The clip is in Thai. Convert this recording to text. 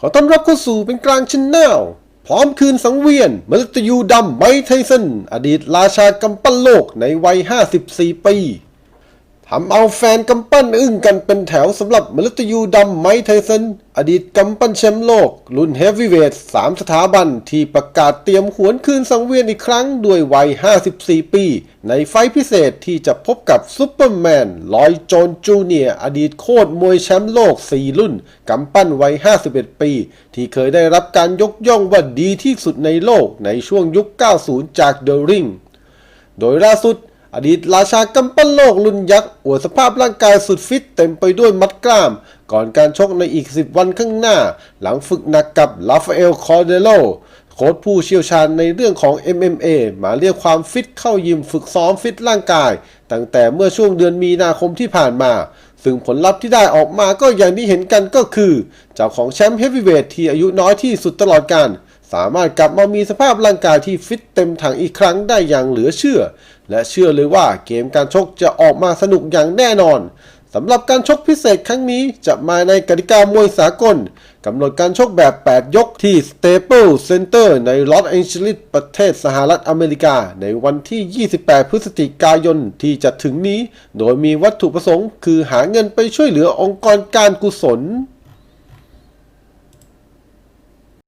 ขอต้อนรับเข้าสู่เป็นกลางชแนลพร้อมคืนสังเวียนมฤตยูดำไมไทสันอดีตราชากำปั้นโลกในวัย 54 ปี ทำเอาแฟนกำปั้นอึ้งกันเป็นแถวสำหรับมฤตยูดำไมค์ไทสัน อดีตกำปั้นแชมป์โลก รุ่นเฮฟวีเวทสามสถาบันที่ประกาศเตรียมหวนคืนสังเวียนอีกครั้งด้วยวัย 54 ปี ในไฟพิเศษที่จะพบกับซูเปอร์แมน ลอยโจนจูเนียอดีตโคตรมวยแชมป์โลก 4 รุ่น กำปั้นวัย 51 ปี ที่เคยได้รับการยกย่องว่าดีที่สุดในโลกในช่วงยุค 90 จากเดอะริงโดยล่าสุด อดีตราชากำปั้นโลกรุ่นยักษ์อวดสภาพร่างกายสุดฟิตเต็มไปด้วยมัดกล้าม ก่อนการชกในอีก 10 วันข้างหน้า หลังฝึกหนักกับลาฟาเอลคอร์เดโลโค้ชผู้เชี่ยวชาญในเรื่องของ MMA มาเรียกความฟิตเข้ายิมฝึกซ้อมฟิตร่างกาย ตั้งแต่เมื่อช่วงเดือนมีนาคมที่ผ่านมา ซึ่งผลลัพธ์ที่ได้ออกมาก็อย่างที่เห็นกันก็คือ เจ้าของแชมป์เฮฟวีเวทที่อายุน้อยที่สุดตลอดกาล สามารถกลับมามีสภาพร่างกายที่ฟิตเต็มถังอีกครั้งได้อย่างเหลือเชื่อ และเชื่อเลยว่าเกมการชกจะออกมาสนุกอย่างแน่นอนสำหรับการชกพิเศษครั้งนี้จะมาในกติกามวยสากลกำหนดการชกแบบ 8 ยกที่ Staples Center ในลอสแองเจลิสประเทศสหรัฐอเมริกา ในวันที่ 28 พฤศจิกายนที่จะถึงนี้ โดยมีวัตถุประสงค์คือหาเงินไปช่วยเหลือองค์กรการกุศล